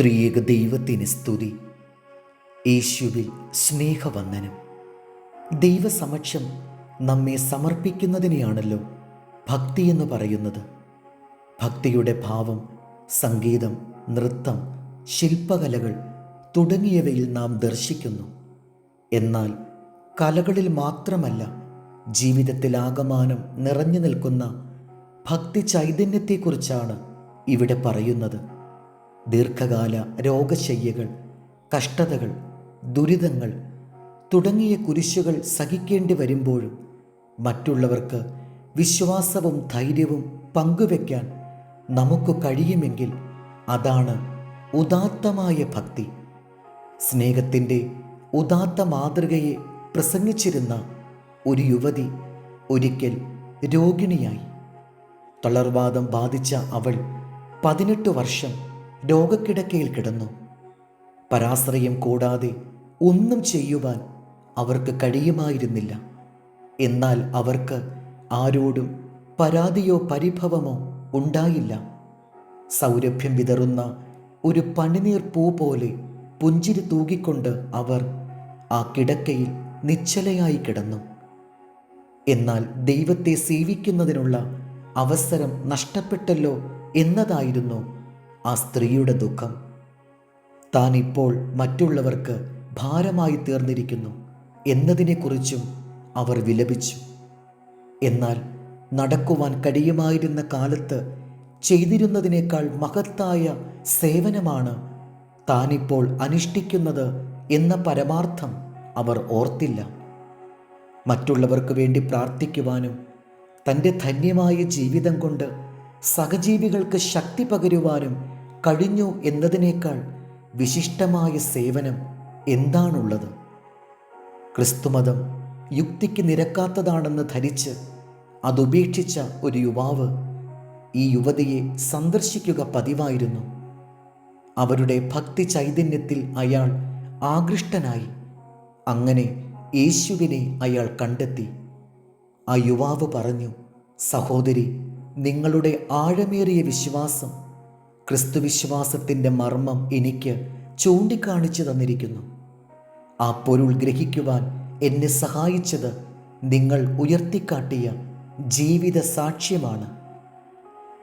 ത്രിയേക ദൈവത്തിന് സ്തുതി. യേശുവിൽ സ്നേഹവന്ദനം. ദൈവസമക്ഷം നമ്മെ സമർപ്പിക്കുന്നതിനെയാണല്ലോ ഭക്തി എന്ന് പറയുന്നത്. ഭക്തിയുടെ ഭാവം സംഗീതം നൃത്തം ശില്പകലകൾ തുടങ്ങിയവയിൽ നാം ദർശിക്കുന്നു. എന്നാൽ കലകളിൽ മാത്രമല്ല ജീവിതത്തിൽ ആകമാനം നിറഞ്ഞു നിൽക്കുന്ന ഭക്തി ചൈതന്യത്തെക്കുറിച്ചാണ് ഇവിടെ പറയുന്നത്. ദീർഘകാല രോഗശയ്യകൾ കഷ്ടതകൾ ദുരിതങ്ങൾ തുടങ്ങിയ കുരിശുകൾ സഹിക്കേണ്ടി വരുമ്പോഴും മറ്റുള്ളവർക്ക് വിശ്വാസവും ധൈര്യവും പങ്കുവെക്കാൻ നമുക്ക് കഴിയുമെങ്കിൽ അതാണ് ഉദാത്തമായ ഭക്തി. സ്നേഹത്തിന്റെ ഉദാത്ത മാതൃകയെ പ്രസംഗിച്ചിരുന്ന ഒരു യുവതി ഒരിക്കൽ രോഗിണിയായി. തളർവാദം ബാധിച്ച അവൾ പതിനെട്ട് വർഷം രോഗക്കിടക്കയിൽ കിടന്നു. പരാശ്രയം കൂടാതെ ഒന്നും ചെയ്യുവാൻ അവർക്ക് കഴിയുമായിരുന്നില്ല. എന്നാൽ അവർക്ക് ആരോടും പരാതിയോ പരിഭവമോ ഉണ്ടായില്ല. സൗരഭ്യം വിതറുന്ന ഒരു പണിനീർ പൂ പോലെ പുഞ്ചിരി തൂകിക്കൊണ്ട് അവർ ആ കിടക്കയിൽ നിശ്ചലയായി കിടന്നു. എന്നാൽ ദൈവത്തെ സേവിക്കുന്നതിനുള്ള അവസരം നഷ്ടപ്പെട്ടല്ലോ എന്നതായിരുന്നു ആ സ്ത്രീയുടെ ദുഃഖം. താൻ ഇപ്പോൾ മറ്റുള്ളവർക്ക് ഭാരമായി തീർന്നിരിക്കുന്നു എന്നതിനെക്കുറിച്ചും അവർ വിലപിച്ചു. എന്നാൽ നടക്കുവാൻ കഴിയുമായിരുന്ന കാലത്ത് ചെയ്തിരുന്നതിനേക്കാൾ മഹത്തായ സേവനമാണ് താനിപ്പോൾ അനുഷ്ഠിക്കുന്നത് എന്ന പരമാർത്ഥം അവർ ഓർത്തില്ല. മറ്റുള്ളവർക്ക് വേണ്ടി പ്രാർത്ഥിക്കുവാനും തന്റെ ധന്യമായ ജീവിതം കൊണ്ട് സഹജീവികൾക്ക് ശക്തി പകരുവാനും കഴിഞ്ഞു എന്നതിനേക്കാൾ വിശിഷ്ടമായ സേവനം എന്താണുള്ളത്? ക്രിസ്തുമതം യുക്തിക്ക് നിരക്കാത്തതാണെന്ന് ധരിച്ച് അതുപേക്ഷിച്ച ഒരു യുവാവ് ഈ യുവതിയെ സന്ദർശിക്കുക പതിവായിരുന്നു. അവരുടെ ഭക്തി ചൈതന്യത്തിൽ അയാൾ ആകൃഷ്ടനായി. അങ്ങനെ യേശുവിനെ അയാൾ കണ്ടെത്തി. ആ യുവാവ് പറഞ്ഞു സഹോദരി നിങ്ങളുടെ ആഴമേറിയ വിശ്വാസം ക്രിസ്തുവിശ്വാസത്തിന്റെ മർമ്മം എനിക്ക് ചൂണ്ടിക്കാണിച്ചു തന്നിരിക്കുന്നു. ആ പൊരുൾ ഗ്രഹിക്കുവാൻ എന്നെ സഹായിച്ചത് നിങ്ങൾ ഉയർത്തിക്കാട്ടിയ ജീവിത സാക്ഷ്യമാണ്.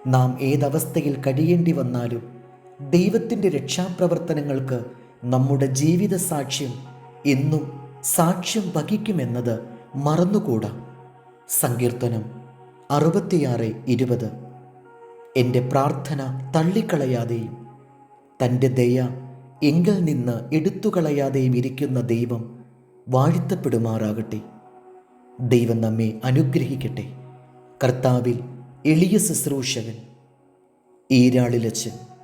നാം ഏതവസ്ഥയിൽ കഴിയേണ്ടി വന്നാലും ദൈവത്തിന്റെ രക്ഷാപ്രവർത്തനങ്ങൾക്ക് നമ്മുടെ ജീവിത സാക്ഷ്യം എന്നും സാക്ഷ്യം വഹിക്കുമെന്നത് മറന്നുകൂടാ. സങ്കീർത്തനം അറുപത്തിയാറ് ഇരുപത്. എന്റെ പ്രാർത്ഥന തള്ളിക്കളയാതെയും തന്റെ ദയ എങ്കിൽ നിന്ന് എടുത്തുകളയാതെയും ഇരിക്കുന്ന ദൈവം വാഴ്ത്തപ്പെടുമാറാകട്ടെ. ദൈവം നമ്മെ അനുഗ്രഹിക്കട്ടെ. കർത്താവിൽ എളിയ ശുശ്രൂഷകൻ ഈരാളിലച്ചൻ